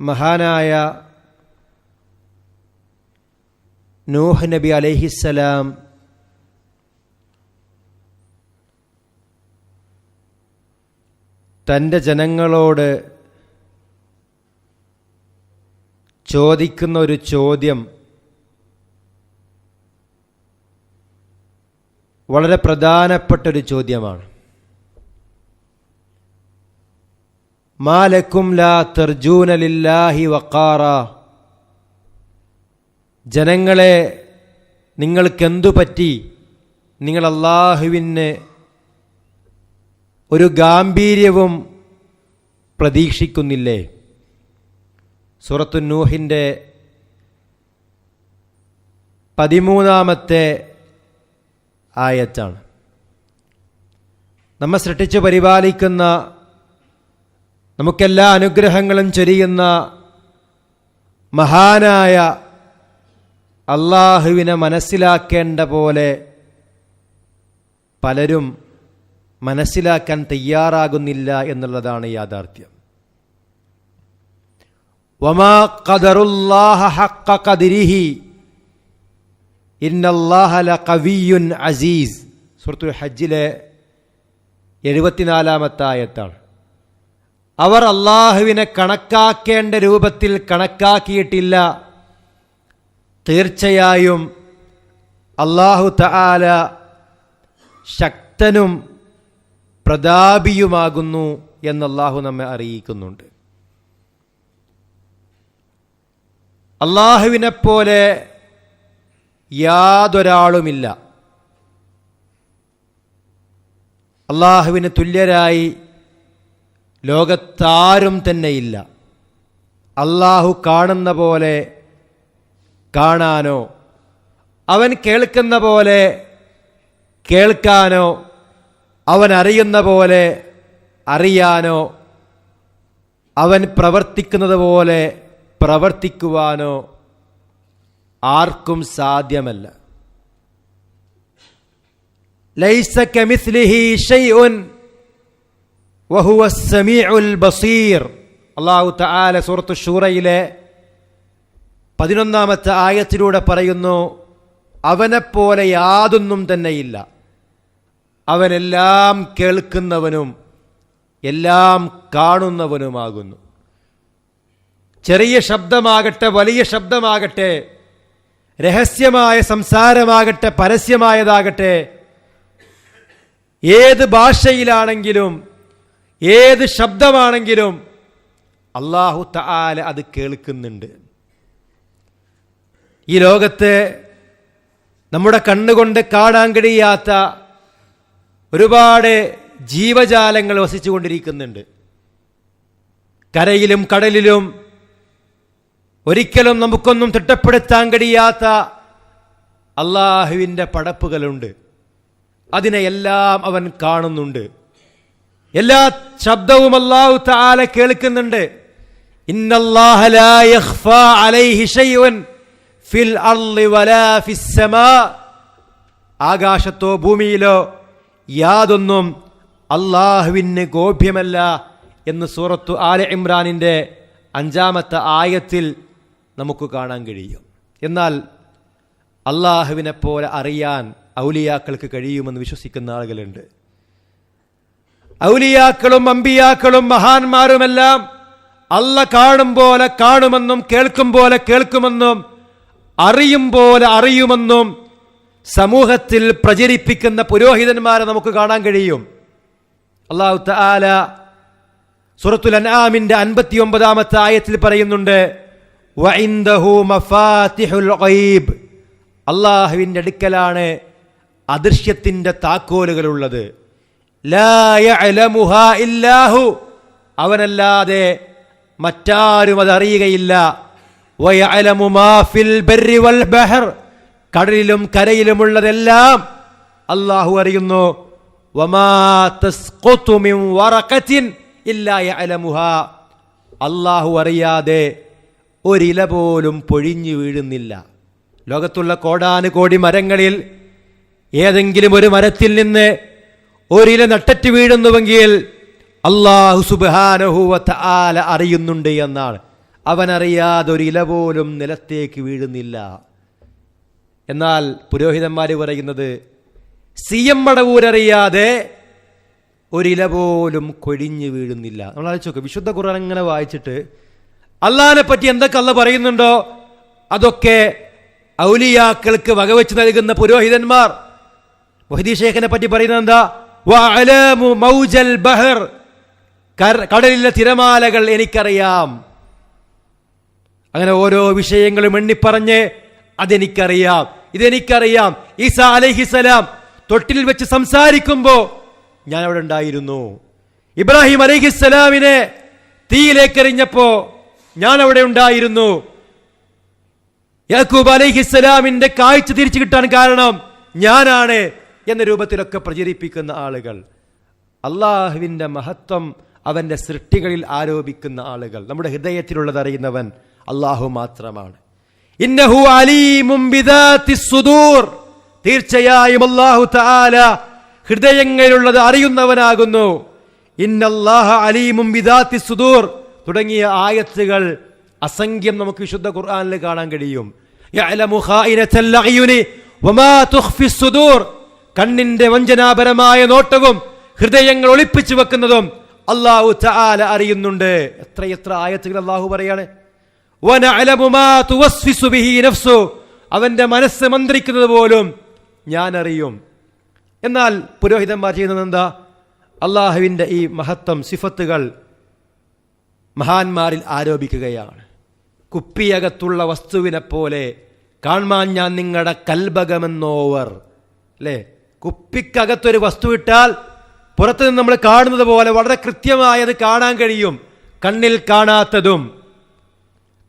മഹാനായ നൂഹ് നബി അലൈഹിസ്സലാം തന്റെ ജനങ്ങളോട് ചോദിക്കുന്ന ഒരു ചോദ്യം വളരെ പ്രധാനപ്പെട്ടൊരു ചോദ്യമാണ്. മാലക്കും ലാ തർജൂന ലില്ലാഹി വക്കാറ ജനങ്ങളെ നിങ്ങൾക്കെന്തു പറ്റി? നിങ്ങൾ അള്ളാഹുവിന് ഒരു ഗാംഭീര്യവും പ്രതീക്ഷിക്കുന്നില്ലേ? സൂറത്തു നൂഹിന്റെ പതിമൂന്നാമത്തെ ആയത്താണ്. നമ്മെ സൃഷ്ടിച്ച് പരിപാലിക്കുന്ന നമുക്കെല്ലാ അനുഗ്രഹങ്ങളും ചൊരിയുന്ന മഹാനായ അള്ളാഹുവിനെ മനസ്സിലാക്കേണ്ട പോലെ പലരും മനസ്സിലാക്കാൻ തയ്യാറാകുന്നില്ല എന്നുള്ളതാണ് യാഥാർത്ഥ്യം. വമാ ഖദറുല്ലാഹ ഹഖ ഖദരിഹി ഇന്നല്ലാഹ കവിയുൻ അസീസ്. സുഹൃത്തു ഹജ്ജിലെ എഴുപത്തിനാലാമത്തെ ആയത്താണ്. അവർ അള്ളാഹുവിനെ കണക്കാക്കേണ്ട രൂപത്തിൽ കണക്കാക്കിയിട്ടില്ല. തീർച്ചയായും അള്ളാഹു തആല ശക്തനും പ്രതാപിയുമാകുന്നു എന്ന് നമ്മെ അറിയിക്കുന്നുണ്ട്. അള്ളാഹുവിനെപ്പോലെ യാതൊരാളുമില്ല. അള്ളാഹുവിന് തുല്യരായി ലോകത്താരും തന്നെയില്ല അള്ളാഹു കാണുന്ന പോലെ കാണാനോ അവൻ കേൾക്കുന്ന പോലെ കേൾക്കാനോ അവൻ അറിയുന്ന പോലെ അറിയാനോ അവൻ പ്രവർത്തിക്കുന്നത് പോലെ പ്രവർത്തിക്കുവാനോ ആർക്കും സാധ്യമല്ല. ലൈസ കെമിസ്ലിഹി ഷൈഉൻ വഹുവ സമീഉൽ ബസീർ. അള്ളാഹു തആല സൂറത്തു ഷൂറയിലെ പതിനൊന്നാമത്തെ ആയത്തിലൂടെ പറയുന്നു അവനെപ്പോലെ യാതൊന്നും തന്നെയില്ല. അവനെല്ലാം കേൾക്കുന്നവനും എല്ലാം കാണുന്നവനുമാകുന്നു. ചെറിയ ശബ്ദമാകട്ടെ വലിയ ശബ്ദമാകട്ടെ രഹസ്യമായ സംസാരമാകട്ടെ പരസ്യമായതാകട്ടെ ഏത് ഭാഷയിലാണെങ്കിലും ഏത് ശബ്ദമാണെങ്കിലും അള്ളാഹു തആല അത് കേൾക്കുന്നുണ്ട്. ഈ ലോകത്ത് നമ്മുടെ കണ്ണുകൊണ്ട് കാണാൻ കഴിയാത്ത ഒരുപാട് ജീവജാലങ്ങൾ വസിച്ചുകൊണ്ടിരിക്കുന്നുണ്ട് കരയിലും കടലിലും ഒരിക്കലും നമുക്കൊന്നും തിട്ടപ്പെടുത്താൻ കഴിയാത്ത അള്ളാഹുവിന്റെ പടപ്പുകളുണ്ട്. അതിനെയെല്ലാം അവൻ കാണുന്നുണ്ട്. എല്ലാ ശബ്ദവും അള്ളാഹു താല കേൾക്കുന്നുണ്ട്. ആകാശത്തോ ഭൂമിയിലോ യാതൊന്നും അള്ളാഹുവിന് ഗോപ്യമല്ല എന്ന് സൂറത്തു ആല ഇമ്രാനിന്റെ അഞ്ചാമത്തെ ആയത്തിൽ നമുക്ക് കാണാൻ കഴിയും. എന്നാൽ അള്ളാഹുവിനെ പോലെ അറിയാൻ ഔലിയാക്കൾക്ക് കഴിയുമെന്ന് വിശ്വസിക്കുന്ന ആളുകളുണ്ട്. ഔലിയാക്കളും അമ്പിയാക്കളും മഹാന്മാരുമെല്ലാം അല്ല കാണും പോലെ കാണുമെന്നും കേൾക്കും പോലെ കേൾക്കുമെന്നും അറിയും പോലെ അറിയുമെന്നും സമൂഹത്തിൽ പ്രചരിപ്പിക്കുന്ന പുരോഹിതന്മാരെ നമുക്ക് കാണാൻ കഴിയും. അള്ളാഹു താല സുറത്തുൽ അൻആമിന്റെ അൻപത്തി ഒമ്പതാമത്തെ ആയത്തിൽ പറയുന്നുണ്ട് അള്ളാഹുവിന്റെ അടുക്കലാണ് അദൃശ്യത്തിന്റെ താക്കോലുകളുള്ളത് ഇല്ലാഹു. അവനല്ലാതെ മറ്റാരും അത് അറിയുകയില്ല കടലിലും കരയിലുമുള്ളതെല്ലാം അള്ളാഹു അറിയുന്നു. അള്ളാഹു അറിയാതെ ഒരില പോലും പൊഴിഞ്ഞു വീഴുന്നില്ല. ലോകത്തുള്ള കോടാനുകോടി മരങ്ങളിൽ ഏതെങ്കിലും ഒരു മരത്തിൽ നിന്ന് ഒരില നട്ടറ്റ് വീഴുന്നുവെങ്കിൽ അള്ളാഹു സുബാനഹുവത്ത് ആല അറിയുന്നുണ്ട് എന്നാണ്. അവനറിയാതെ ഒരു ഇല പോലും നിലത്തേക്ക് വീഴുന്നില്ല. എന്നാൽ പുരോഹിതന്മാർ പറയുന്നത് സി എം മടവൂരറിയാതെ ഒരില പോലും കൊഴിഞ്ഞു വീഴുന്നില്ല. നമ്മൾ ആലോചിച്ച് നോക്കുക വിശുദ്ധ ഖുർആൻ ഇങ്ങനെ വായിച്ചിട്ട് അള്ളാഹിനെ പറ്റി എന്തൊക്കെ അല്ല പറയുന്നുണ്ടോ? അതൊക്കെ ഔലിയാക്കൾക്ക് വകവെച്ച് നൽകുന്ന പുരോഹിതന്മാർ. മൊഹിദി ഷേഖിനെ പറ്റി പറയുന്നത് എന്താ? മൗജൽ ബഹർ. കടലിലെ തിരമാലകൾ എനിക്കറിയാം. അങ്ങനെ ഓരോ വിഷയങ്ങളും എണ്ണിപ്പറഞ്ഞ് അതെനിക്കറിയാം. ഇതെനിക്കറിയാം. ഈസ അലഹിസലാം തൊട്ടിൽ വെച്ച് സംസാരിക്കുമ്പോൾ ഞാൻ അവിടെ ഉണ്ടായിരുന്നു. ഇബ്രാഹിം അലഹിസലാമിനെ തീയിലേക്കെറിഞ്ഞപ്പോ ഞാൻ അവിടെ ഉണ്ടായിരുന്നു. യാക്കൂബ് അലഹിസ്സലാമിന്റെ കാഴ്ച തിരിച്ചു കിട്ടാൻ കാരണം ഞാനാണ്. എന്ന രൂപത്തിലൊക്കെ പ്രചരിപ്പിക്കുന്ന ആളുകൾ അള്ളാഹുവിന്റെ മഹത്വം അവന്റെ സൃഷ്ടികളിൽ ആരോപിക്കുന്ന ആളുകൾ നമ്മുടെ ഹൃദയത്തിലുള്ളത് അറിയുന്നവൻ അള്ളാഹു മാത്രമാണ്. ഇന്നഹു സുദൂർ. തീർച്ചയായും അള്ളാഹു താല ഹൃദയങ്ങളിലുള്ളത് അറിയുന്നവനാകുന്നു. ഇന്നല്ലാഹ അലീമും വിദാത്തി സുദൂർ. തുടങ്ങിയ ആയത്തുകൾ അസംഖ്യം നമുക്ക് വിശുദ്ധ ഖുർആാനിൽ കാണാൻ കഴിയും. കണ്ണിന്റെ വഞ്ചനാപരമായ നോട്ടവും ഹൃദയങ്ങൾ ഒളിപ്പിച്ചു വെക്കുന്നതും അള്ളാഹു ചാല അറിയുന്നുണ്ട്. എത്രയെത്ര ആയത്തുകൾ അള്ളാഹു പറയാണ്. അവന്റെ മനസ്സ് മന്ത്രിക്കുന്നത് പോലും ഞാൻ അറിയും എന്നാൽ പുരോഹിതന്മാർ ചെയ്യുന്നത് എന്താ? അള്ളാഹുവിന്റെ ഈ മഹത്വം സിഫത്തുകൾ മഹാന്മാരിൽ ആരോപിക്കുകയാണ്. കുപ്പിയകത്തുള്ള വസ്തുവിനെ പോലെ കാണാൻ ഞാൻ നിങ്ങളുടെ കൽബകമെന്നോവർ അല്ലേ കുപ്പിക്കകത്തൊരു വസ്തു ഇട്ടാൽ പുറത്തു നിന്ന് നമ്മൾ കാണുന്നത് പോലെ വളരെ കൃത്യമായത് കാണാൻ കഴിയും. കണ്ണിൽ കാണാത്തതും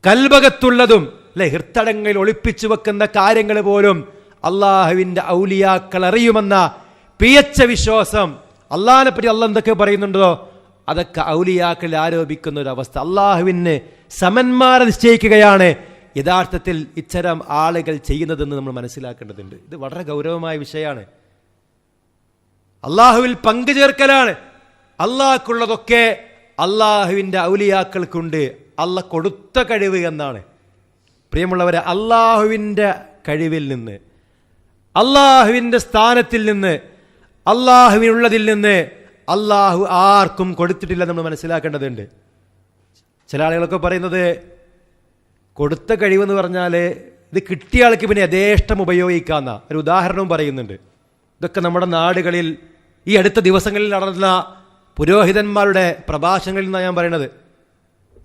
കൽബകത്തുള്ളതും അല്ലെ ഹൃത്തടങ്ങളിൽ ഒളിപ്പിച്ചു വെക്കുന്ന കാര്യങ്ങൾ പോലും അള്ളാഹുവിന്റെ ഔലിയാക്കൾ അറിയുമെന്ന പിയച്ച വിശ്വാസം അള്ളാഹിനെ പറ്റി അള്ള എന്തൊക്കെ പറയുന്നുണ്ടോ? അതൊക്കെ ഔലിയാക്കളിൽ ആരോപിക്കുന്ന ഒരു അവസ്ഥ. അള്ളാഹുവിന് സമന്മാരെ നിശ്ചയിക്കുകയാണ് യഥാർത്ഥത്തിൽ ഇത്തരം ആളുകൾ ചെയ്യുന്നതെന്ന് നമ്മൾ മനസ്സിലാക്കേണ്ടതുണ്ട്. ഇത് വളരെ ഗൗരവമായ വിഷയമാണ്. അള്ളാഹുവിൽ പങ്കുചേർക്കലാണ്. അള്ളാഹ്ക്കുള്ളതൊക്കെ അള്ളാഹുവിന്റെ ഔലിയാക്കൾക്കുണ്ട്. അല്ല കൊടുത്ത കഴിവ് എന്നാണ്. പ്രിയമുള്ളവരെ അള്ളാഹുവിന്റെ കഴിവിൽ നിന്ന് അള്ളാഹുവിന്റെ സ്ഥാനത്തിൽ നിന്ന് അള്ളാഹുവിനുള്ളതിൽ നിന്ന് അള്ളാഹു ആർക്കും കൊടുത്തിട്ടില്ല നമ്മൾ മനസ്സിലാക്കേണ്ടതുണ്ട്. ചില ആളുകളൊക്കെ പറയുന്നത് കൊടുത്ത കഴിവെന്ന് പറഞ്ഞാൽ ഇത് കിട്ടിയ ആൾക്ക് പിന്നെ യഥേഷ്ടം ഉപയോഗിക്കാമെന്ന ഒരു ഉദാഹരണവും പറയുന്നുണ്ട്. ഇതൊക്കെ നമ്മുടെ നാടുകളിൽ ഈ അടുത്ത ദിവസങ്ങളിൽ നടന്ന പുരോഹിതന്മാരുടെ പ്രഭാഷണങ്ങളിൽ നിന്നാണ് ഞാൻ പറയുന്നത്.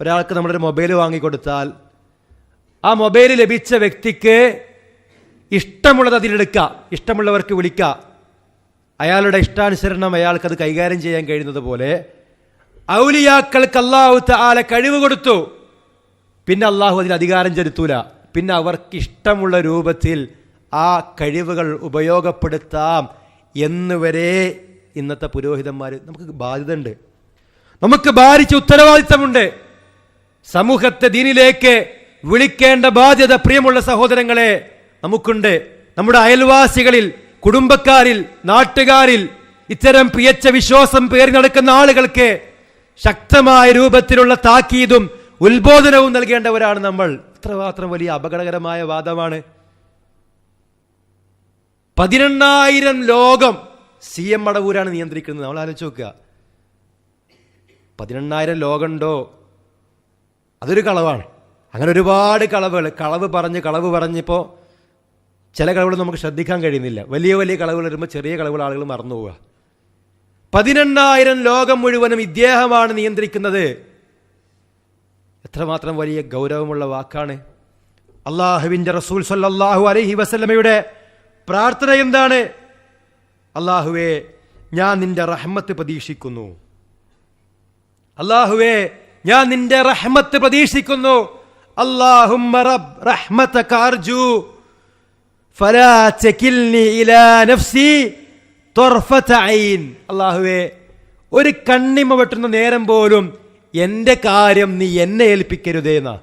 ഒരാൾക്ക് നമ്മളൊരു മൊബൈൽ വാങ്ങിക്കൊടുത്താൽ ആ മൊബൈൽ ലഭിച്ച വ്യക്തിക്ക് ഇഷ്ടമുള്ളത് അതിലെടുക്കുക ഇഷ്ടമുള്ളവർക്ക് വിളിക്കുക. അയാളുടെ ഇഷ്ടാനുസരണം അയാൾക്കത് കൈകാര്യം ചെയ്യാൻ കഴിയുന്നത് പോലെ ഔലിയാക്കൾക്ക് അള്ളാഹു ആലെ കഴിവ് കൊടുത്തു. പിന്നെ അള്ളാഹു അതിൽ അധികാരം ചെലുത്തൂല. പിന്നെ അവർക്ക് ഇഷ്ടമുള്ള രൂപത്തിൽ ആ കഴിവുകൾ ഉപയോഗപ്പെടുത്താം. എന്ന് വരെ ഇന്നത്തെ പുരോഹിതന്മാർ നമുക്ക് ബാധ്യതയുണ്ട്. നമുക്ക് ഭാരിച്ച ഉത്തരവാദിത്തമുണ്ട്. സമൂഹത്തെ ദീനിലേക്ക് വിളിക്കേണ്ട ബാധ്യത പ്രിയമുള്ള സഹോദരങ്ങളെ നമുക്കുണ്ട്. നമ്മുടെ അയൽവാസികളിൽ കുടുംബക്കാരിൽ നാട്ടുകാരിൽ ഇത്തരം പിയച്ച വിശ്വാസം പേറി നടക്കുന്ന ആളുകൾക്ക് ശക്തമായ രൂപത്തിലുള്ള താക്കീതും ഉത്ബോധനവും നൽകേണ്ടവരാണ് നമ്മൾ. ഇത്രമാത്രം വലിയ അപകടകരമായ വാദമാണ്. പതിനെണ്ണായിരം ലോകം സി എം മടവൂരാണ് നിയന്ത്രിക്കുന്നത്. നമ്മൾ ആലോചിച്ച് നോക്കുക. പതിനെണ്ണായിരം ലോകമുണ്ടോ? അതൊരു കളവാണ്. അങ്ങനെ ഒരുപാട് കളവുകൾ. കളവ് പറഞ്ഞ് കളവ് പറഞ്ഞിപ്പോൾ ചില കളവുകൾ നമുക്ക് ശ്രദ്ധിക്കാൻ കഴിയുന്നില്ല. വലിയ വലിയ കളവുകൾ വരുമ്പോൾ ചെറിയ കളവുകൾ ആളുകൾ മറന്നു പോവുക. പതിനെണ്ണായിരം ലോകം മുഴുവനും ഇദ്ദേഹമാണ് നിയന്ത്രിക്കുന്നത്. എത്രമാത്രം വലിയ ഗൗരവമുള്ള വാക്കാണ്. അള്ളാഹുവിന്റെ റസൂൽ സല്ലാഹു അലഹി വസല്ലമയുടെ പ്രാർത്ഥന എന്താണ്? അള്ളാഹുവേ ഞാൻ നിന്റെ റഹ്മത്ത് പ്രതീക്ഷിക്കുന്നു. അള്ളാഹുവേ ഞാൻ നിന്റെ റഹ്മത്ത് പ്രതീക്ഷിക്കുന്നു. റബ് ഫലാ ഇലാ നഫ്സി അള്ളാഹുവേ ഒരു കണ്ണിമ വെട്ടുന്ന നേരം പോലും എന്റെ കാര്യം നീ എന്നെ ഏൽപ്പിക്കരുതേ എന്നാ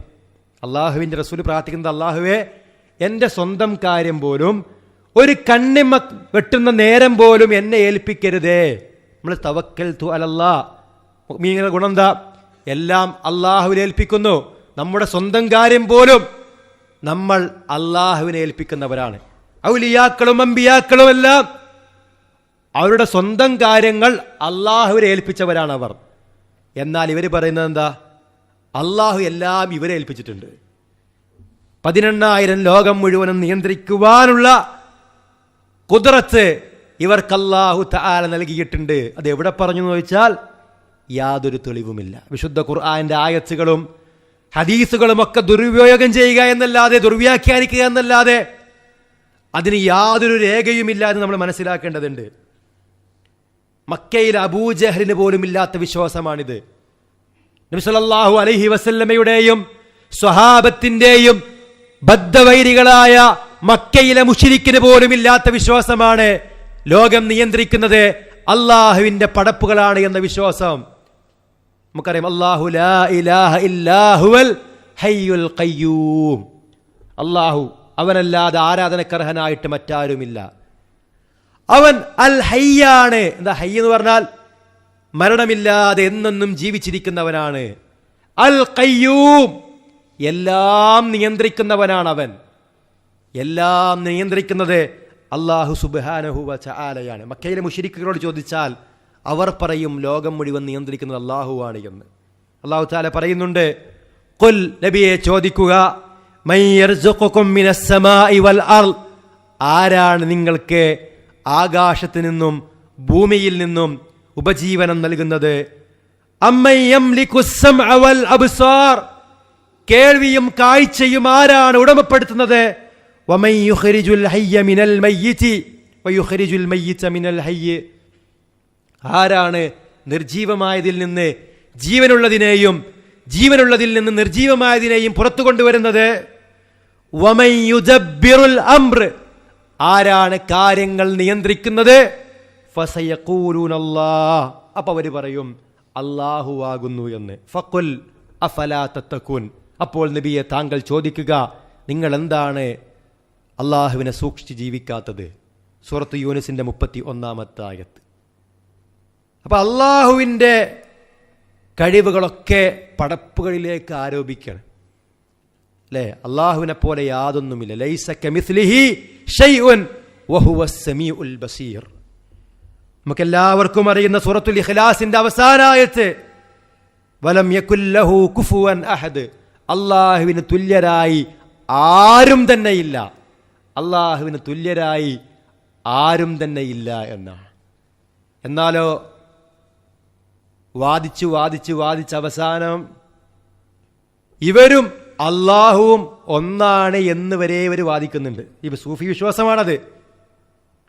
അള്ളാഹുവിന്റെ റസൂൽ പ്രാർത്ഥിക്കുന്നത് അള്ളാഹുവേ എന്റെ സ്വന്തം കാര്യം പോലും ഒരു കണ്ണിമ വെട്ടുന്ന നേരം പോലും എന്നെ ഏൽപ്പിക്കരുതേ. നമ്മൾ തവക്കൽ തു അലല്ലാ മീങ്ങളുടെ ഗുണം എല്ലാം അള്ളാഹുവിനെ ഏൽപ്പിക്കുന്നു. നമ്മുടെ സ്വന്തം കാര്യം പോലും നമ്മൾ അള്ളാഹുവിനെ ഏൽപ്പിക്കുന്നവരാണ്. ഔലിയാക്കളും അമ്പിയാക്കളും എല്ലാം അവരുടെ സ്വന്തം കാര്യങ്ങൾ അള്ളാഹുവിനെ ഏൽപ്പിച്ചവരാണ് അവർ. എന്നാൽ ഇവർ പറയുന്നത് എന്താ? അള്ളാഹു എല്ലാം ഇവരെ ഏൽപ്പിച്ചിട്ടുണ്ട്. പതിനെണ്ണായിരം ലോകം മുഴുവനും നിയന്ത്രിക്കുവാനുള്ള കുതിരത്ത് ഇവർക്ക് അല്ലാഹു തആല നൽകിയിട്ടുണ്ട്. അത് എവിടെ പറഞ്ഞു എന്ന് ചോദിച്ചാൽ യാതൊരു തെളിവുമില്ല. വിശുദ്ധ ഖുർആാന്റെ ആയത്തുകളും ഹദീസുകളും ഒക്കെ ദുരുപയോഗം ചെയ്യുക എന്നല്ലാതെ ദുർവ്യാഖ്യാനിക്കുക എന്നല്ലാതെ അതിന് യാതൊരു രേഖയുമില്ല എന്ന് നമ്മൾ മനസ്സിലാക്കേണ്ടതുണ്ട്. മക്കയിൽ അബൂജഹലിന് പോലും ഇല്ലാത്ത വിശ്വാസമാണിത്. നബിസലല്ലാഹു അലഹി വസല്ലമയുടെയും സ്വഹാബത്തിന്റെയും ബദ്ധവൈരികളായ മക്കയിലെ മുഷിരിക്കിന് പോലും ഇല്ലാത്ത വിശ്വാസമാണ് ലോകം നിയന്ത്രിക്കുന്നത് അള്ളാഹുവിന്റെ പടപ്പുകളാണ് എന്ന വിശ്വാസം. നമുക്കറിയാം അള്ളാഹു ഹയ്യുൽ അള്ളാഹു അവനല്ലാതെ ആരാധനക്കർഹനായിട്ട് മറ്റാരുമില്ല. അവൻ അൽ ഹയ്യാണ്. എന്താ ഹയ്യ എന്ന് പറഞ്ഞാൽ മരണമില്ലാതെ എന്നെന്നും ജീവിച്ചിരിക്കുന്നവനാണ്. അൽ കയ്യൂം എല്ലാം നിയന്ത്രിക്കുന്നവനാണ് അവൻ എല്ലാം നിയന്ത്രിക്കുന്നത് അള്ളാഹു സുബാനഹുവ ചാലയാണ് മക്കയിലെ മുഷരിക്കുകളോട് ചോദിച്ചാൽ അവർ പറയും ലോകം മുഴുവൻ നിയന്ത്രിക്കുന്നത് അള്ളാഹുവാണ് എന്ന്. അള്ളാഹു ചാല പറയുന്നുണ്ട് കൊൽ നബിയെ ചോദിക്കുക? ആരാണ് നിങ്ങൾക്ക് ആകാശത്ത് നിന്നും ഭൂമിയിൽ നിന്നും ഉപജീവനം നൽകുന്നത്? കേൾവിയും കാഴ്ചയും ആരാണ് ഉടമപ്പെടുത്തുന്നത്? വമൻ യുഖ്രിജുൽ ഹയ്യ മിനൽ മയ്യിതി വയുഖ്രിജുൽ മയ്യിത മിനൽ ഹയ്യ് ആരാണ് നിർജീവമായതിൽ നിന്ന് ജീവനുള്ളതിനെയും ജീവനുള്ളതിൽ നിന്ന് നിർജീവമായതിനെയും പുറത്തു കൊണ്ടുവരുന്നത്? വമൻ യുദബ്ബിറുൽ അംർ. ആരാണ് കാര്യങ്ങൾ നിയന്ത്രിക്കുന്നത്? ഫസയഖൂലൂനല്ലാഹ്. അപ്പൊ അവർ പറയും അല്ലാഹു ആകുന്നു എന്ന്. ഫഖുൽ അഫലാ തത്തക്കുൻ അപ്പോൾ നബിയെ താങ്കൾ ചോദിക്കുക നിങ്ങൾ എന്താണ് അള്ളാഹുവിനെ സൂക്ഷിച്ച് ജീവിക്കാത്തത് സൂറത്ത് യൂനിസിന്റെ മുപ്പത്തി ഒന്നാമത്തെ ആയത്ത് അപ്പോൾ അള്ളാഹുവിന്റെ കഴിവുകളൊക്കെ പടപ്പുകളിലേക്ക് ആരോപിക്കണം. അല്ലേ? അള്ളാഹുവിനെ പോലെ യാതൊന്നുമില്ല. ലൈസ കെമിസ്ലിഹി ഷൈഉൻ വഹുവ ഉൽ ബസീർ. നമുക്കെല്ലാവർക്കും അറിയുന്ന സൂറത്തുൽ ഇഖ്ലാസിന്റെ അവസാനായത്ത് വലം യകുല്ലഹു കുഫുവൻ അഹദ്. അള്ളാഹുവിന് തുല്യരായി ആരും തന്നെയില്ല. അള്ളാഹുവിന് തുല്യരായി ആരും തന്നെ ഇല്ല എന്നാണ്. എന്നാലോ വാദിച്ചു വാദിച്ചു വാദിച്ച അവസാനം ഇവരും അള്ളാഹുവും ഒന്നാണ് എന്ന് വരെ ഇവർ വാദിക്കുന്നുണ്ട്. ഇവ സൂഫി വിശ്വാസമാണത്.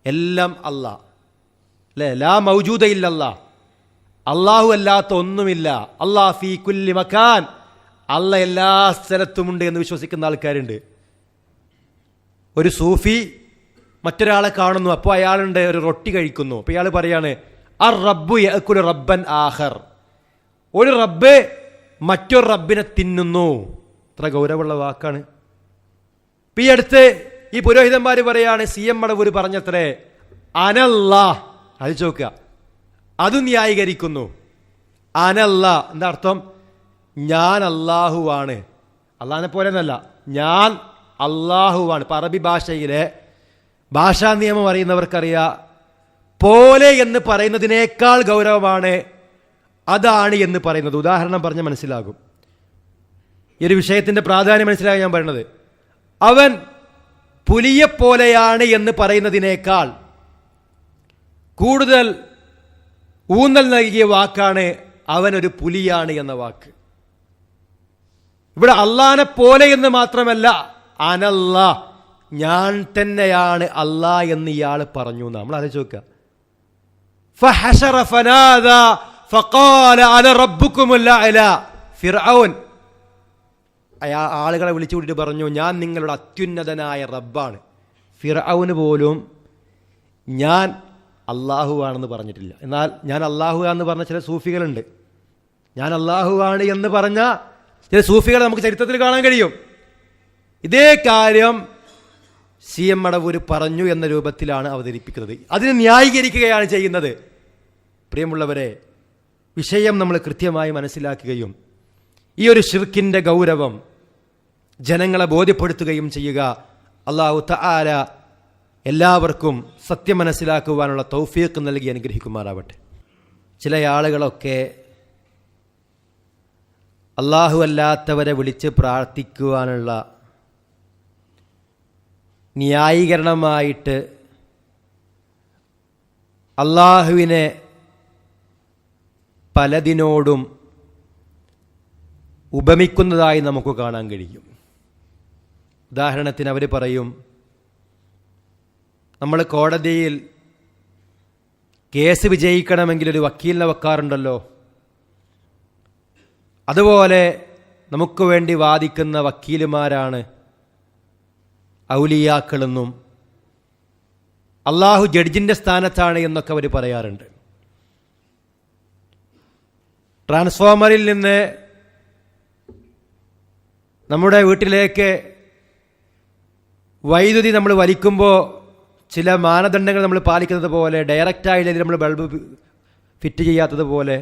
എല്ലാം അല്ലാ അല്ലേ? ലാ മൗജൂദ ഇല്ലല്ലാ. അള്ളാഹു അല്ലാത്ത ഒന്നുമില്ല. അള്ളാഹ് ഫി കുല്ലി മക്കാൻ അല്ല എല്ലാ സ്ഥലത്തുമുണ്ട് എന്ന് വിശ്വസിക്കുന്ന ആൾക്കാരുണ്ട്. ഒരു സൂഫി മറ്റൊരാളെ കാണുന്നു അപ്പോൾ അയാളുണ്ട് ഒരു റൊട്ടി കഴിക്കുന്നു. അപ്പോൾ ഇയാൾ പറയാണ് അർ റബ്ബു യഅ്കുലു റബ്ബൻ ആഹർ ഒരു റബ്ബ് മറ്റൊരു റബ്ബിനെ തിന്നുന്നു. ഇത്ര ഗൗരവമുള്ള വാക്കാണ്. ഈ അടുത്ത് ഈ പുരോഹിതന്മാർ പറയാണ് സി എം മടവൂർ പറഞ്ഞത്രേ അനല്ലാ അത് ചോക്കുക അത് ന്യായീകരിക്കുന്നു. അനല്ല എന്താ അർത്ഥം? ഞാൻ അള്ളാഹുവാണ് അള്ളാഹിനെ പോലെ എന്നല്ല ഞാൻ അള്ളാഹുവാണ്. ഇപ്പം അറബി ഭാഷയിലെ ഭാഷാ നിയമം അറിയുന്നവർക്കറിയാം പോലെ എന്ന് പറയുന്നതിനേക്കാൾ ഗൗരവമാണ് അതാണ് എന്ന് പറയുന്നത്. ഉദാഹരണം പറഞ്ഞ് മനസ്സിലാകും. ഈ ഒരു വിഷയത്തിന്റെ പ്രാധാന്യം മനസ്സിലാകാൻ ഞാൻ പറയുന്നത്. അവൻ പുലിയെപ്പോലെയാണ് എന്ന് പറയുന്നതിനേക്കാൾ കൂടുതൽ ഊന്നൽ നൽകിയ വാക്കാണ് അവനൊരു പുലിയാണ് എന്ന വാക്ക്. ഇവിടെ അള്ളാനെ പോലെ എന്ന് മാത്രമല്ല അനല്ല ഞാൻ തന്നെയാണ് അല്ലാ എന്ന് ഇയാൾ പറഞ്ഞു എന്ന് നമ്മൾ ആലോചിച്ച് നോക്കുക فحشر فنادى فقال انا ربكم الاعلى ഫിർഔൻ അയാ ആളുകളെ വിളിച്ചു കൂട്ടിട്ട് പറഞ്ഞു ഞാൻ നിങ്ങളുടെ അത്യുന്നതനായ റബ്ബാണ് ഫിർഔന് പോലും ഞാൻ അള്ളാഹുവാണെന്ന് പറഞ്ഞിട്ടില്ല എന്നാൽ ഞാൻ അള്ളാഹു എന്ന് പറഞ്ഞ ചില സൂഫികളുണ്ട് ഞാൻ അള്ളാഹുവാണ് എന്ന് പറഞ്ഞ ചില സൂഫികളെ നമുക്ക് ചരിത്രത്തിൽ കാണാൻ കഴിയും ഇതേ കാര്യം സി എം മടവൂര് പറഞ്ഞു എന്ന രൂപത്തിലാണ് അവതരിപ്പിക്കുന്നത്. അതിനെ ന്യായീകരിക്കുകയാണ് ചെയ്യുന്നത്. പ്രിയമുള്ളവരെ വിഷയം നമ്മൾ കൃത്യമായി മനസ്സിലാക്കുകയും ഈ ഒരു ഷിർക്കിന്റെ ഗൗരവം ജനങ്ങളെ ബോധ്യപ്പെടുത്തുകയും ചെയ്യുക അള്ളാഹു തആല എല്ലാവർക്കും സത്യം മനസ്സിലാക്കുവാനുള്ള തൗഫീഖ് നൽകി അനുഗ്രഹിക്കുമാറാവട്ടെ. ചില ആളുകളൊക്കെ അള്ളാഹു അല്ലാത്തവരെ വിളിച്ച് പ്രാർത്ഥിക്കുവാനുള്ള ന്യായീകരണമായിട്ട് അള്ളാഹുവിനെ പലതിനോടും ഉപമിക്കുന്നതായി നമുക്ക് കാണാൻ കഴിയും. ഉദാഹരണത്തിന് അവർ പറയും നമ്മൾ കോടതിയിൽ കേസ് വിജയിക്കണമെങ്കിൽ ഒരു വക്കീലിനെ വെക്കാറുണ്ടല്ലോ. അതുപോലെ നമുക്ക് വേണ്ടി വാദിക്കുന്ന വക്കീലുമാരാണ് ഔലിയാക്കളെന്നും അള്ളാഹു ജഡ്ജിന്റെ സ്ഥാനത്താണ് എന്നൊക്കെ അവർ പറയാറുണ്ട്. ട്രാൻസ്ഫോമറിൽ നിന്ന് നമ്മുടെ വീട്ടിലേക്ക് വൈദ്യുതി നമ്മൾ വലിക്കുമ്പോൾ ചില മാനദണ്ഡങ്ങൾ നമ്മൾ പാലിക്കുന്നത് പോലെ ഡയറക്റ്റായി നമ്മൾ ബൾബ് ഫിറ്റ് ചെയ്യാത്തതുപോലെ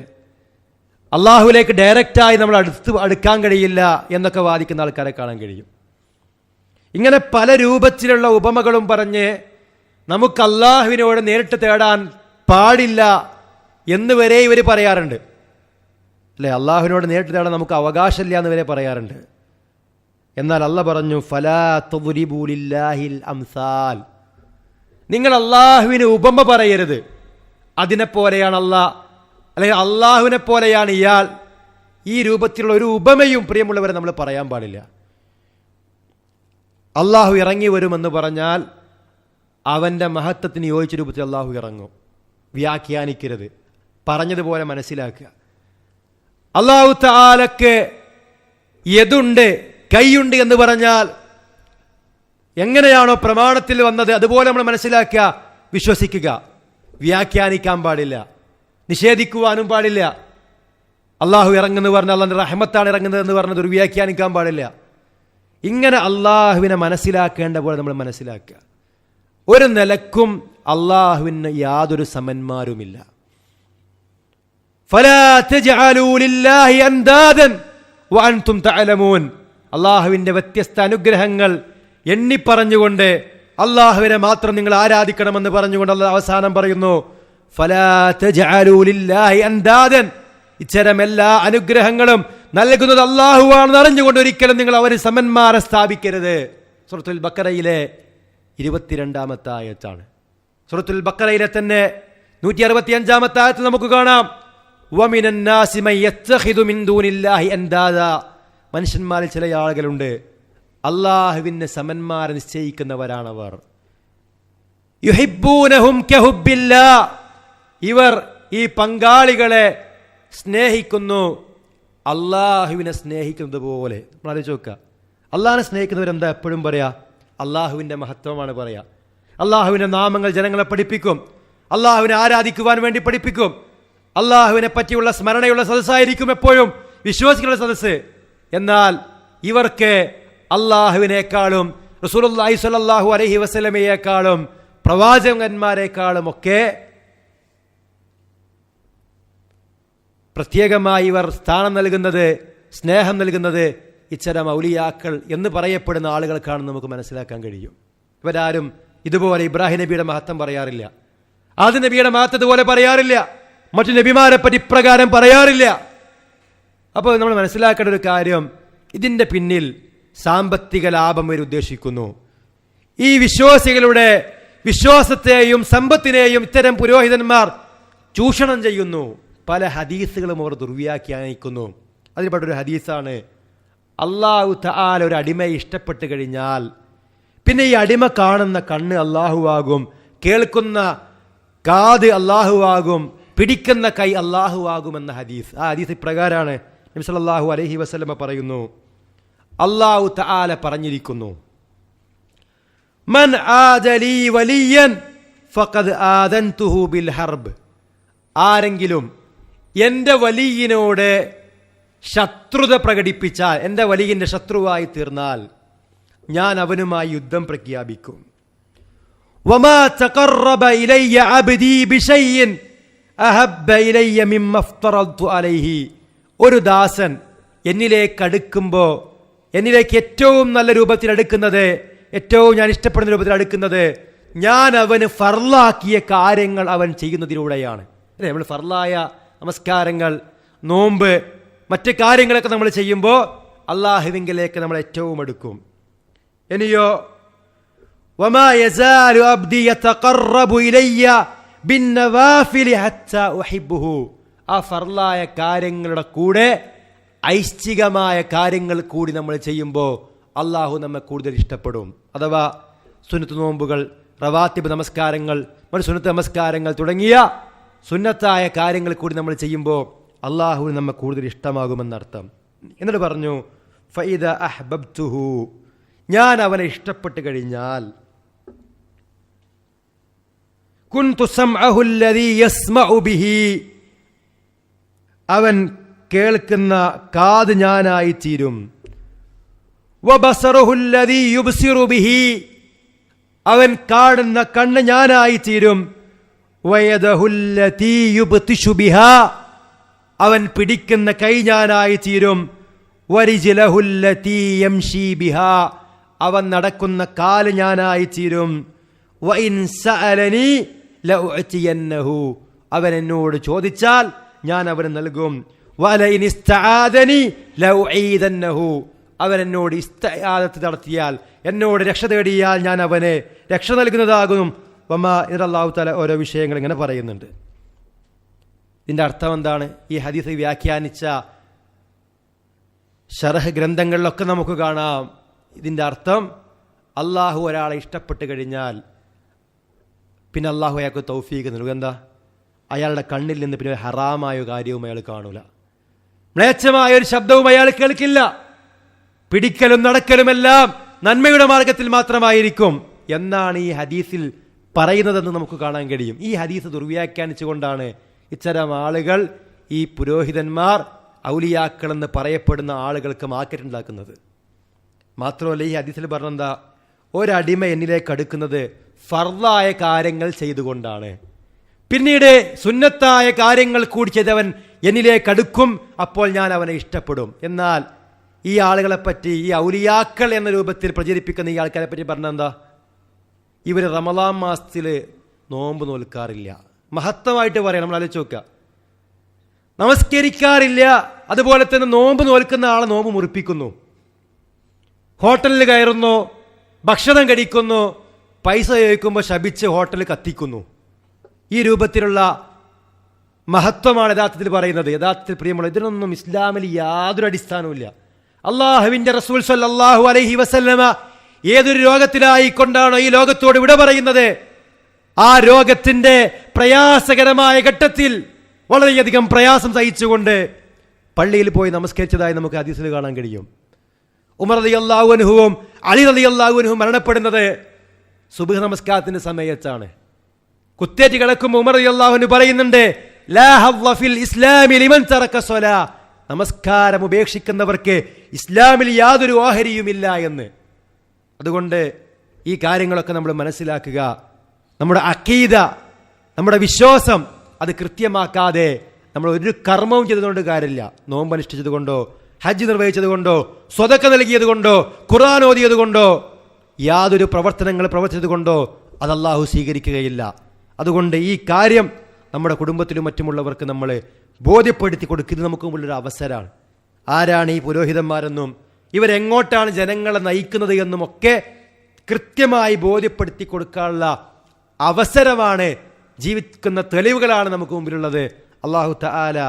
അള്ളാഹുവിലേക്ക് ഡയറക്റ്റായി നമ്മൾ അടുത്ത് അടുക്കാൻ കഴിയില്ല എന്നൊക്കെ വാദിക്കുന്ന ആൾക്കാരെ കാണാൻ കഴിയും. ഇങ്ങനെ പല രൂപത്തിലുള്ള ഉപമകളും പറഞ്ഞ് നമുക്ക് അള്ളാഹുവിനോട് നേരിട്ട് തേടാൻ പാടില്ല എന്ന് വരെ ഇവർ പറയാറുണ്ട്. അല്ലേ? അള്ളാഹുവിനോട് നേരിട്ട് തേടാൻ നമുക്ക് അവകാശമില്ല എന്ന് വരെ പറയാറുണ്ട്. എന്നാൽ അല്ല പറഞ്ഞു ഫലാത്തുരിബൂലില്ലാഹിൽ അംസാൽ. നിങ്ങൾ അള്ളാഹുവിന് ഉപമ പറയരുത്. അതിനെ അള്ളാ അല്ലെങ്കിൽ അള്ളാഹുവിനെ പോലെയാണ് ഇയാൾ. ഈ രൂപത്തിലുള്ള ഒരു ഉപമയും പ്രിയമുള്ളവരെ നമ്മൾ പറയാൻ പാടില്ല. അള്ളാഹു ഇറങ്ങി വരുമെന്ന് പറഞ്ഞാൽ അവന്റെ മഹത്വത്തിന് യോജിച്ച രൂപത്തിൽ അള്ളാഹു ഇറങ്ങും. വ്യാഖ്യാനിക്കരുത്. പറഞ്ഞതുപോലെ മനസ്സിലാക്കുക. അള്ളാഹു താലക്ക് എതുണ്ട് കൈയുണ്ട് എന്ന് പറഞ്ഞാൽ എങ്ങനെയാണോ പ്രമാണത്തിൽ വന്നത് അതുപോലെ നമ്മൾ മനസ്സിലാക്കുക വിശ്വസിക്കുക. വ്യാഖ്യാനിക്കാൻ പാടില്ല. നിഷേധിക്കുവാനും പാടില്ല. അള്ളാഹു ഇറങ്ങുന്നു പറഞ്ഞാൽ അള്ളാഹിന്റെ റഹമത്താണ് ഇറങ്ങുന്നത് എന്ന് പറഞ്ഞത് ഒരു വ്യാഖ്യാനിക്കാൻ പാടില്ല. ഇങ്ങനെ അള്ളാഹുവിനെ മനസ്സിലാക്കേണ്ട പോലെ നമ്മൾ മനസ്സിലാക്കുക. ഒരു നിലക്കും അള്ളാഹുവിന് യാതൊരു സമന്മാരുമില്ല. അള്ളാഹുവിന്റെ വ്യത്യസ്ത അനുഗ്രഹങ്ങൾ എണ്ണിപ്പറഞ്ഞുകൊണ്ട് അള്ളാഹുവിനെ മാത്രം നിങ്ങൾ ആരാധിക്കണമെന്ന് പറഞ്ഞുകൊണ്ട് അള്ളാഹ് അവസാനം പറയുന്നു ഫലാ അന്താദൻ ഇത്തരം എല്ലാ അനുഗ്രഹങ്ങളും നൽകുന്നത് അള്ളാഹുവാണെന്ന് അറിഞ്ഞുകൊണ്ട് ഒരിക്കലും നിങ്ങൾ അവർ സമന്മാരെ സ്ഥാപിക്കരുത്. സുഹൃത്തുൽ ബക്കറയിലെ ഇരുപത്തിരണ്ടാമത്തെ ആയത്താണ്. സുഹൃത്തുൽ ബക്കറയിലെ തന്നെ നൂറ്റി അറുപത്തി അഞ്ചാമത്തെ ആയത്ത് നമുക്ക് കാണാം. മനുഷ്യന്മാരിൽ ചില ആളുകളുണ്ട്. അള്ളാഹുവിന്റെ സമന്മാരെ നിശ്ചയിക്കുന്നവരാണവർ. ഇവർ ഈ പങ്കാളികളെ സ്നേഹിക്കുന്നു. അള്ളാഹുവിനെ സ്നേഹിക്കുന്നത് പോലെ. നമ്മൾ ആലോചിച്ച് നോക്കുക. അള്ളാഹിനെ സ്നേഹിക്കുന്നവരെന്താ എപ്പോഴും പറയാ? അള്ളാഹുവിന്റെ മഹത്വമാണ് പറയുക അള്ളാഹുവിന്റെ നാമങ്ങൾ ജനങ്ങളെ പഠിപ്പിക്കും. അള്ളാഹുവിനെ ആരാധിക്കുവാൻ വേണ്ടി പഠിപ്പിക്കും. അള്ളാഹുവിനെ പറ്റിയുള്ള സ്മരണയുള്ള സദസ്സായിരിക്കും എപ്പോഴും വിശ്വാസികളുടെ സദസ്സ്. എന്നാൽ ഇവർക്ക് അള്ളാഹുവിനേക്കാളും റസൂലുള്ളാഹി സ്വല്ലല്ലാഹു അലൈഹി വസ്ലമയേക്കാളും പ്രവാചകന്മാരെക്കാളും ഒക്കെ പ്രത്യേകമായി ഇവർ സ്ഥാനം നൽകുന്നത് സ്നേഹം നൽകുന്നത് ഇച്ചരം ഔലിയാക്കൾ എന്ന് പറയപ്പെടുന്ന ആളുകൾക്കാണ് നമുക്ക് മനസ്സിലാക്കാൻ കഴിയും. ഇവരാരും ഇതുപോലെ ഇബ്രാഹിം നബിയുടെ മഹത്വം പറയാറില്ല. ആദ്യ നബിയുടെ മഹത്വതുപോലെ പറയാറില്ല. മറ്റു നബിമാരെ പറ്റി ഇപ്രകാരം പറയാറില്ല. അപ്പോൾ നമ്മൾ മനസ്സിലാക്കേണ്ട ഒരു കാര്യം ഇതിന്റെ പിന്നിൽ സാമ്പത്തിക ലാഭം ഇവർ ഉദ്ദേശിക്കുന്നു. ഈ വിശ്വാസികളുടെ വിശ്വാസത്തെയും സമ്പത്തിനെയും ഇത്തരം പുരോഹിതന്മാർ ചൂഷണം ചെയ്യുന്നു. പല ഹദീസുകളും അവർ ദുർവ്യാഖ്യാനിക്കുന്നു. അതിൽപ്പെട്ടൊരു ഹദീസാണ് അള്ളാഹു തആല ഒരു അടിമയെ ഇഷ്ടപ്പെട്ട് കഴിഞ്ഞാൽ പിന്നെ ഈ അടിമ കാണുന്ന കണ്ണ് അള്ളാഹുവാകും കേൾക്കുന്ന കാത് അള്ളാഹുവാകും പിടിക്കുന്ന കൈ അള്ളാഹുവാകുമെന്ന ഹദീസ്. ആ ഹദീസ് ഇപ്രകാരമാണ് നബി സല്ലല്ലാഹു അലൈഹി വസല്ലമ പറയുന്നു അള്ളാഹു തആല പറഞ്ഞിരിക്കുന്നു മൻ വലിയൻ ഫഖദ് ബിൽ ഹർബ്. ആരെങ്കിലും എന്റെ വലിയനോട് ശത്രുത പ്രകടിപ്പിച്ചാൽ എന്റെ വലിയന്റെ ശത്രുവായി തീർന്നാൽ ഞാൻ അവനുമായി യുദ്ധം പ്രഖ്യാപിക്കും. ഒരു ദാസൻ എന്നിലേക്ക് അടുക്കുമ്പോൾ എന്നിലേക്ക് ഏറ്റവും നല്ല രൂപത്തിൽ അടുക്കുന്നത് ഏറ്റവും ഞാൻ ഇഷ്ടപ്പെടുന്ന രൂപത്തിൽ അടുക്കുന്നത് ഞാൻ അവന് ഫർലാക്കിയ കാര്യങ്ങൾ അവൻ ചെയ്യുന്നതിലൂടെയാണ്. അല്ലേ? നമ്മൾ ഫർലായ നമസ്കാരങ്ങൾ നോമ്പ് മറ്റ് കാര്യങ്ങളൊക്കെ നമ്മൾ ചെയ്യുമ്പോൾ അള്ളാഹുവിങ്കിലേക്ക് നമ്മൾ ഏറ്റവും എടുക്കും ഇനിയോ കാര്യങ്ങളുടെ കൂടെ ഐശ്ചികമായ കാര്യങ്ങൾ കൂടി നമ്മൾ ചെയ്യുമ്പോൾ അള്ളാഹു നമ്മെ കൂടുതൽ ഇഷ്ടപ്പെടും. അഥവാ സുനത്ത് നോമ്പുകൾ റവാത്തിബ് നമസ്കാരങ്ങൾ മറ്റു സുനത്ത് നമസ്കാരങ്ങൾ തുടങ്ങിയ സുന്നത്തായ കാര്യങ്ങൾ കൂടി നമ്മൾ ചെയ്യുമ്പോൾ അള്ളാഹു നമ്മെ കൂടുതൽ ഇഷ്ടമാകുമെന്നർത്ഥം. എന്നിട്ട് പറഞ്ഞു ഫൈദ അഹ്ബബ്തുഹു. ഞാൻ അവനെ ഇഷ്ടപ്പെട്ട് കഴിഞ്ഞാൽ അവൻ കേൾക്കുന്ന കാത് ഞാനായി തീരും. അവൻ കാണുന്ന കണ്ണ് ഞാനായി തീരും. അവൻ പിടിക്കുന്ന കൈ ഞാനായി തീരും. അവൻ നടക്കുന്ന കാൽ ഞാനായി തീരും. അവൻ എന്നോട് ചോദിച്ചാൽ ഞാൻ അവന് നൽകും. അവൻ എന്നോട് ഇസ്തയാദത്ത് നടത്തിയാൽ എന്നോട് രക്ഷ തേടിയാൽ ഞാൻ അവനെ രക്ഷ നൽകുന്നതാകും വമ ഇറല്ലാഹു തല ഓരോ വിഷയങ്ങൾ ഇങ്ങനെ പറയുന്നുണ്ട്. ഇതിന്റെ അർത്ഥം എന്താണ്? ഈ ഹദീസ് വ്യാഖ്യാനിച്ച ഷറഹ് ഗ്രന്ഥങ്ങളിലൊക്കെ നമുക്ക് കാണാം. ഇതിന്റെ അർത്ഥം അള്ളാഹു ഒരാളെ ഇഷ്ടപ്പെട്ട് കഴിഞ്ഞാൽ പിന്നെ അള്ളാഹു അയാൾക്ക് തൗഫീക്ക് നൽകും. എന്താ? അയാളുടെ കണ്ണിൽ നിന്ന് പിന്നെ ഹറാമായ കാര്യവും അയാൾ കാണൂല. മ്ലേച്ഛമായ ഒരു ശബ്ദവും അയാൾ കേൾക്കില്ല. പിടിക്കലും നടക്കലുമെല്ലാം നന്മയുടെ മാർഗത്തിൽ മാത്രമായിരിക്കും. എന്നാണ് ഈ ഹദീസിൽ പറയുന്നതെന്ന് നമുക്ക് കാണാൻ കഴിയും. ഈ ഹദീസ് ദുർവ്യാഖ്യാനിച്ചുകൊണ്ടാണ് ഇത്തരം ആളുകൾ ഈ പുരോഹിതന്മാർ ഔലിയാക്കളെന്ന് പറയപ്പെടുന്ന ആളുകൾക്ക് മാർക്കറ്റ് ഉണ്ടാക്കുന്നത്. മാത്രമല്ല ഈ ഹദീസിൽ പറഞ്ഞെന്താ? ഒരടിമ എന്നിലേക്ക് അടുക്കുന്നത് ഫർദായ കാര്യങ്ങൾ ചെയ്തുകൊണ്ടാണ്. പിന്നീട് സുന്നത്തായ കാര്യങ്ങൾ കൂടി ചെയ്തവൻ എന്നിലേക്ക് അടുക്കും അപ്പോൾ ഞാൻ അവനെ ഇഷ്ടപ്പെടും. എന്നാൽ ഈ ആളുകളെപ്പറ്റി ഈ ഔലിയാക്കൾ എന്ന രൂപത്തിൽ പ്രചരിപ്പിക്കുന്ന ഈ ആൾക്കാരെ പറ്റി പറഞ്ഞെന്താ? ഇവർ റമലാം മാസത്തിൽ നോമ്പ് നോൽക്കാറില്ല. മഹത്വമായിട്ട് പറയാം നമ്മൾ ആലോചിച്ച് നോക്കുക. നമസ്കരിക്കാറില്ല അതുപോലെ തന്നെ നോമ്പ് നോൽക്കുന്ന ആളെ നോമ്പ് മുറിപ്പിക്കുന്നു. ഹോട്ടലിൽ കയറുന്നു ഭക്ഷണം കഴിക്കുന്നു പൈസ ചോദിക്കുമ്പോൾ ശപിച്ച് ഹോട്ടൽ കത്തിക്കുന്നു. ഈ രൂപത്തിലുള്ള മഹത്വമാണ് യഥാർത്ഥത്തിൽ പറയുന്നത്. യഥാർത്ഥത്തിൽ പ്രിയമുള്ള ഇതിനൊന്നും ഇസ്ലാമിൽ യാതൊരു അടിസ്ഥാനവും ഇല്ല. അള്ളാഹുവിന്റെ റസൂൽ സല്ലല്ലാഹു അലൈഹി വസല്ലമ ഏതൊരു രോഗത്തിലായിക്കൊണ്ടാണോ ഈ ലോകത്തോട് വിട പറയുന്നത്? ആ രോഗത്തിന്റെ പ്രയാസകരമായ ഘട്ടത്തിൽ വളരെയധികം പ്രയാസം സഹിച്ചുകൊണ്ട് പള്ളിയിൽ പോയി നമസ്കരിച്ചതായി നമുക്ക് ഹദീസിൽ കാണാൻ കഴിയും. ഉമർ അലി അള്ളാഹുനുഹുവും അലി അലി അള്ളാഹുനുഹും മരണപ്പെടുന്നത് സുബഹ നമസ്കാരത്തിന്റെ സമയത്താണ്. കുത്തേറ്റ് കിടക്കുമ്പോൾ ഉമർ അലി അള്ളാഹുനു പറയുന്നുണ്ട്. നമസ്കാരം ഉപേക്ഷിക്കുന്നവർക്ക് ഇസ്ലാമിൽ യാതൊരു ഓഹരിയുമില്ല എന്ന്. അതുകൊണ്ട് ഈ കാര്യങ്ങളൊക്കെ നമ്മൾ മനസ്സിലാക്കുക. നമ്മുടെ അക്കീത നമ്മുടെ വിശ്വാസം അത് കൃത്യമാക്കാതെ നമ്മൾ ഒരു കർമ്മവും ചെയ്തതുകൊണ്ട് കാര്യമില്ല. നോമ്പ് അനുഷ്ഠിച്ചതുകൊണ്ടോ ഹജ്ജ് നിർവഹിച്ചത് കൊണ്ടോ സ്വതക്ക നൽകിയത് കൊണ്ടോ ഖുറാൻ ഓതിയത് കൊണ്ടോ യാതൊരു പ്രവർത്തനങ്ങൾ പ്രവർത്തിച്ചത് കൊണ്ടോ അത് സ്വീകരിക്കുകയില്ല. അതുകൊണ്ട് ഈ കാര്യം നമ്മുടെ കുടുംബത്തിലും മറ്റുമുള്ളവർക്ക് നമ്മൾ ബോധ്യപ്പെടുത്തി കൊടുക്കുന്നത് നമുക്ക് മുമ്പിലൊരു അവസരമാണ്. ആരാണ് ഈ പുരോഹിതന്മാരെന്നും ഇവരെങ്ങോട്ടാണ് ജനങ്ങളെ നയിക്കുന്നത് എന്നുമൊക്കെ കൃത്യമായി ബോധ്യപ്പെടുത്തി കൊടുക്കാനുള്ള അവസരമാണ് ജീവിക്കുന്ന തെളിവുകളാണ് നമുക്ക് മുമ്പിലുള്ളത്. അള്ളാഹു തആല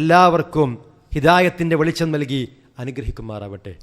എല്ലാവർക്കും ഹിദായത്തിന്റെ വെളിച്ചം നൽകി അനുഗ്രഹിക്കുമാറാവട്ടെ.